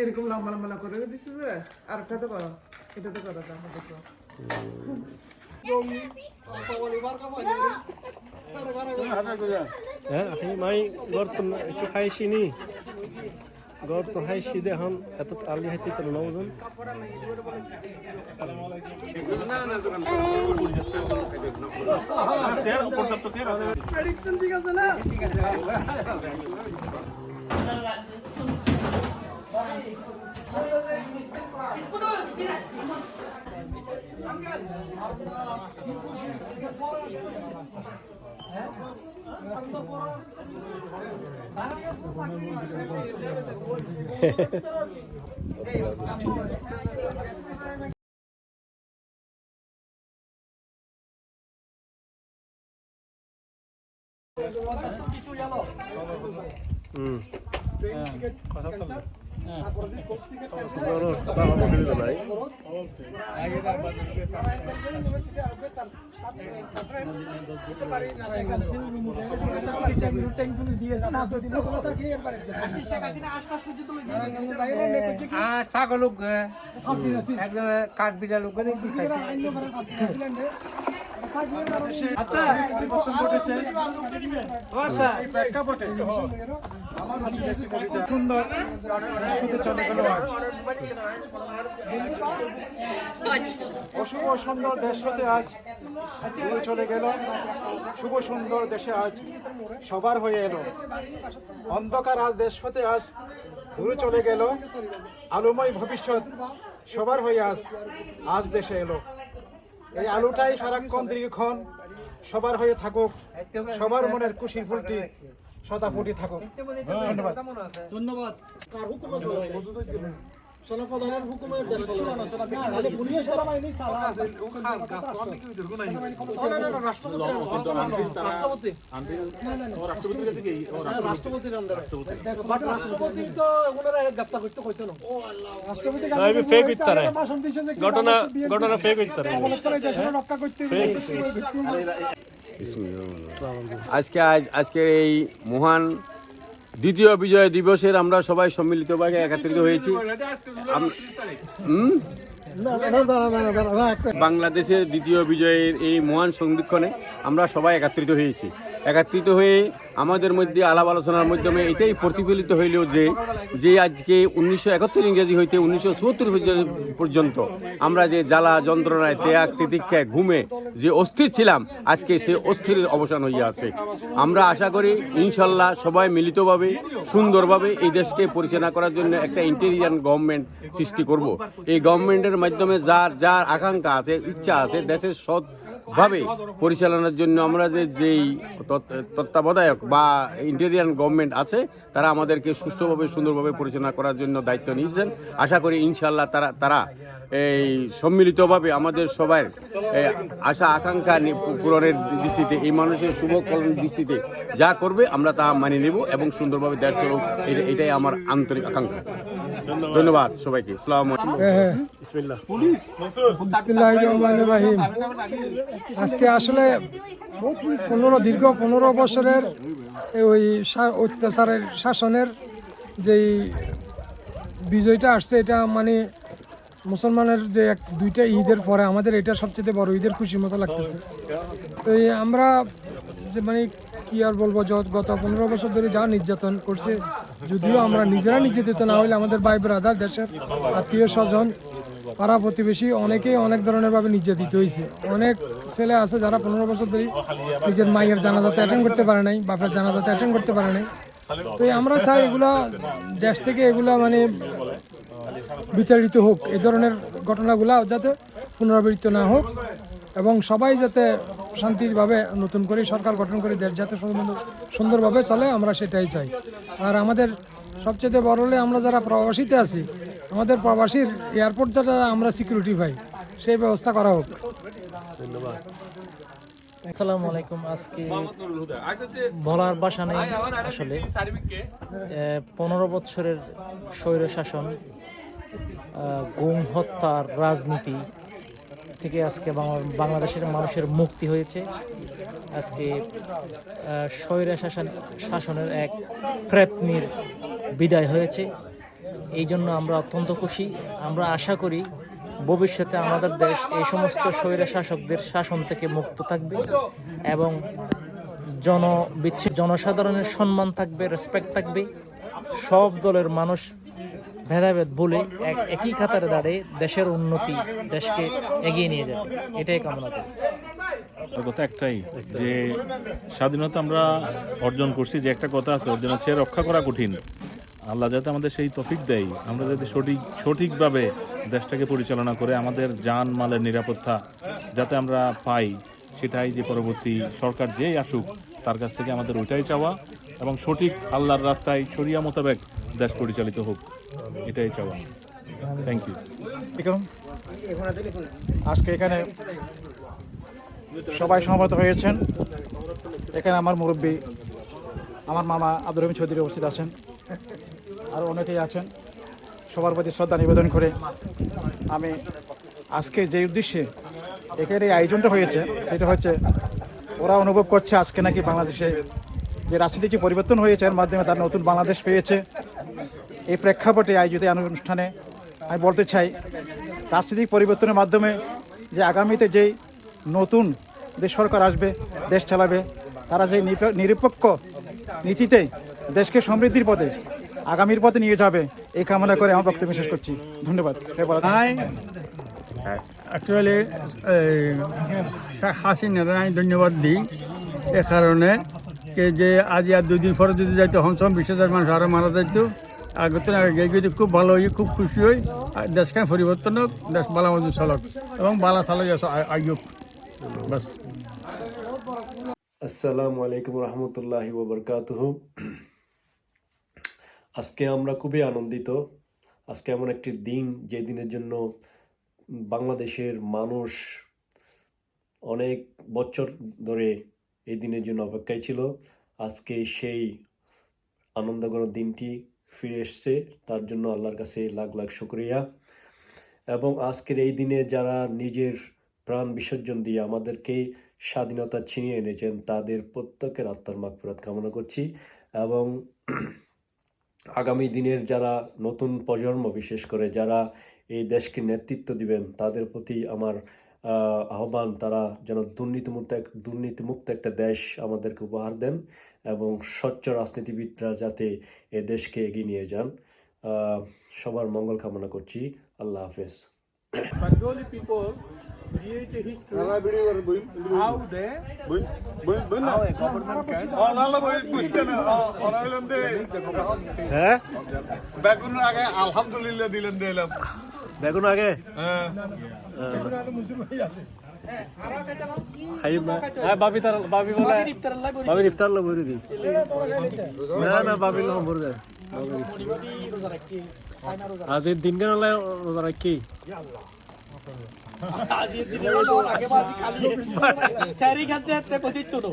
এরকম লম্বা লম্বা করে দিচ্ছে যে আরেকটা তো করো এটা তো করো দেখো আমি মাই গর্ত একটু খাইছি নি। খাইছি এত আলি তো নজন হুম বড় বাবা অসুবিধা নাই আর ছাগল একদম কাঠ বিড়াল সুন্দর অশুভ সুন্দর দেশ হতে আজ চলে গেল শুভ সুন্দর দেশে আজ সবার হয়ে এলো অন্ধকার আজ দেশ হতে আজ ঘুরে চলে গেল আলোময় ভবিষ্যৎ সবার হয়ে আজ আজ দেশে এলো এই আলোটাই সারাক্ষণ দীর্ঘক্ষণ সবার হয়ে থাকুক, সবার মনের খুশির ফুলটি সদা ফুটি থাকুক। ধন্যবাদ। আমি ফেক ইত্তারে ঘটনা ঘটনা ফেক ইত্তারে আজকে আজ আজকের এই মহান দ্বিতীয় বিজয় দিবসের আমরা সবাই সম্মিলিতভাবে একত্রিত হয়েছি। বাংলাদেশের দ্বিতীয় বিজয়ের এই মহান সংরক্ষণে আমরা সবাই একত্রিত হয়েছি। একত্রিত হয়ে আমাদের মধ্যে আলাপ আলোচনার মাধ্যমে এটাই প্রতিফলিত হইল যে যে আজকে উনিশশো একাত্তর ইংরেজি হইতে উনিশশো চুয়াত্তর পর্যন্ত আমরা যে জ্বালা যন্ত্রণায় ত্যাগ, তিতিক্ষায় ঘুমে যে অস্থির ছিলাম, আজকে সে অস্থিরের অবসান হইয়া আছে। আমরা আশা করি ইনশাল্লাহ সবাই মিলিতভাবে, সুন্দরভাবে এই দেশকে পরিচালনা করার জন্য একটা ইন্টেলিজেন্ট গভর্নমেন্ট সৃষ্টি করব। এই গভর্নমেন্টের মাধ্যমে যার যার আকাঙ্ক্ষা আছে, ইচ্ছা আছে, দেশের সৎভাবে পরিচালনার জন্য আমরা যে যেই তত্ত্ব- তত্ত্বাবধায়ক বা ইন্টেরিয়ান গভর্নমেন্ট আছে, তারা আমাদেরকে সুষ্ঠুভাবে, সুন্দরভাবে পরিচালনা করার জন্য দায়িত্ব নিয়েছেন। আশা করি ইনশাল্লাহ তারা তারা এই সম্মিলিতভাবে আমাদের সবার আশা, আকাঙ্ক্ষা পূরণের দৃষ্টিতে, এই মানুষের শুভ কল্যাণের দৃষ্টিতে যা করবে আমরা তা মানে নেব এবং সুন্দরভাবে দেশ চলুক এটাই আমার আন্তরিক আকাঙ্ক্ষা। ধন্যবাদ সবাইকে। সালাম বিসমিল্লাহিররহমানিররহিম। আজকে আসলে পনেরো, দীর্ঘ পনেরো বছরের ওই অত্যাচারের শাসনের যেই বিজয়টা আসছে, এটা মানে মুসলমানের যে এক, দুইটা ঈদের পরে আমাদের এটা সবচেয়ে বড় ঈদের খুশির মতো লাগতেছে। তো আমরা যে মানে কি আর বলব, যত, গত পনেরো বছর ধরে যা নির্যাতন করছে, যদিও আমরা নিজেরা নির্যাতিত না হলে আমাদের ভাই ব্রাদার দেশের আত্মীয় স্বজন পাড়া প্রতিবেশী অনেকেই অনেক ধরনের ভাবে নির্যাতিত হয়েছে। অনেক ছেলে আছে যারা পনেরো বছর ধরে নিজের মায়ের জানাজাতে অ্যাটেন্ড করতে পারে নাই, বাপের জানাজাতে অ্যাটেন্ড করতে পারে নাই। তো আমরা চাই এগুলা দেশ থেকে এগুলা মানে বিতাড়িত হোক, এ ধরনের ঘটনাগুলা যাতে পুনরাবৃত্ত না হোক এবং সবাই যাতে শান্তিভাবে নতুন করে সরকার গঠন করে দেশ যাতে সুন্দরভাবে চলে, আমরা সেটাই চাই। আর আমাদের সবচেয়ে বড় হলে আমরা যারা প্রবাসীতে আছি আমাদের প্রবাসীর এয়ারপোর্ট যাতে আমরা সিকিউরিটি পাই সেই ব্যবস্থা করা হোক। আসসালামু আলাইকুম। আজকে বলার বাসা নেই আসলে। পনেরো বছরের স্বৈর শাসন গুম, হত্যার রাজনীতি থেকে আজকে বাংলা- বাংলাদেশের মানুষের মুক্তি হয়েছে। আজকে স্বৈর শাসন, শাসনের এক প্রেতনির বিদায় হয়েছে। এই জন্য আমরা অত্যন্ত খুশি। আমরা আশা করি ভবিষ্যতে আমাদের দেশ এই সমস্ত স্বৈর শাসকদের শাসন থেকে মুক্ত থাকবে এবং জন জনসাধারণের সম্মান থাকবে রেসপেক্ট থাকবে। সব দলের মানুষ ভেদাভেদ বলে এক একই কাতারে দাঁড়িয়ে দেশের উন্নতি, দেশকে এগিয়ে নিয়ে যাবে। এটাই কামনা করি। কথা একটাই, যে স্বাধীনতা আমরা অর্জন করছি, যে একটা কথা আছে অর্জন হচ্ছে রক্ষা করা কঠিন। আল্লাহ যাতে আমাদের সেই তফিক দেয়, আমরা যাতে সঠিক, সঠিকভাবে দেশটাকে পরিচালনা করে আমাদের যান মালের নিরাপত্তা যাতে আমরা পাই, সেটাই যে পরবর্তী সরকার যেই আসুক, তার কাছ থেকে আমাদের ওইটাই চাওয়া এবং সঠিক আল্লাহর রাস্তায় শরিয়া মোতাবেক দেশ পরিচালিত হোক, এটাই চাওয়া। থ্যাংক ইউ আজকে এখানে সবাই সমবেত হয়েছেন। এখানে আমার মুরব্বী, আমার মামা আব্দুর রহিম চৌধুরী উপস্থিত আছেন। আর অনেকেই আছেন। সবার প্রতি শ্রদ্ধা নিবেদন করে আমি আজকে যে উদ্দেশ্যে এখানে এই আয়োজনটা হয়েছে, সেটা হচ্ছে ওরা অনুভব করছে আজকে নাকি বাংলাদেশে যে রাজনীতি পরিবর্তন হয়েছে, এর মাধ্যমে তার নতুন বাংলাদেশ পেয়েছে। এই প্রেক্ষাপটে আয়োজিত অনুষ্ঠানে আমি বলতে চাই, রাজনৈতিক পরিবর্তনের মাধ্যমে যে আগামীতে যেই নতুন যে সরকার আসবে, দেশ চালাবে, তারা যে নিরপে- নিরপেক্ষ নীতিতে দেশকে সমৃদ্ধির পথে আগামীর পথে নিয়ে যাবে। এই কামনা করে আমার বক্তব্য শেষ করছি। ধন্যবাদ। অ্যাকচুয়ালি শেখ হাসিনার আমি ধন্যবাদ দিই। এ কারণে যে আজ আর দুদিন পরে যদি যাইতো হমসম বিশ হাজার মানুষ আরও মারা যাইতো। আগত আগে যদি খুব ভালো হই খুব খুশি হই দেশখান পরিবর্তন হোক দেশ বালা মতো চলক এবং বালা চালাই আয়োগ বাস। আসসালামু আলাইকুম রহমতুল্লাহি ওবরকাতুহ আজকে আমরা খুবই আনন্দিত। আজকে এমন একটি দিন যে দিনের জন্য বাংলাদেশের মানুষ অনেক বছর ধরে এই দিনের জন্য অপেক্ষায় ছিল। আজকে সেই আনন্দঘন দিনটি ফিরে এসছে। তার জন্য আল্লাহর কাছে লাখ লাখ শুক্রিয়া। এবং আজকের এই দিনে যারা নিজের প্রাণ বিসর্জন দিয়ে আমাদেরকে স্বাধীনতা ছিনিয়ে এনেছেন, তাদের প্রত্যেকের আত্মার মাগফিরাত কামনা করছি। এবং আগামী দিনের যারা নতুন প্রজন্ম, বিশেষ করে যারা এই দেশকে নেতৃত্ব দিবেন, তাদের প্রতি আমার আহ্বান, তারা যেন দুর্নীতিমুক্ত এক, দুর্নীতিমুক্ত একটা দেশ আমাদেরকে উপহার দেন এবং স্বচ্ছ রাজনীতিবিদরা যাতে এ দেশকে এগিয়ে নিয়ে যান। সবার মঙ্গল কামনা করছি। আল্লাহ হাফেজ। Create a history how they how a government can? হ্যাঁ বেগুন আগে আলহামদুলিল্লাহ দিলেন দিলাম দেখুন আগে খাই হ্যাঁ বাবি তার বাবি বলে বাবির ইফতার লো বলে দি না না বাবি লো বলে দে আজ দিন কেন রোজা রাখি ಸರಿ ಗಂಜೆ ಅಂತ ಗೊತ್ತಿತ್ತು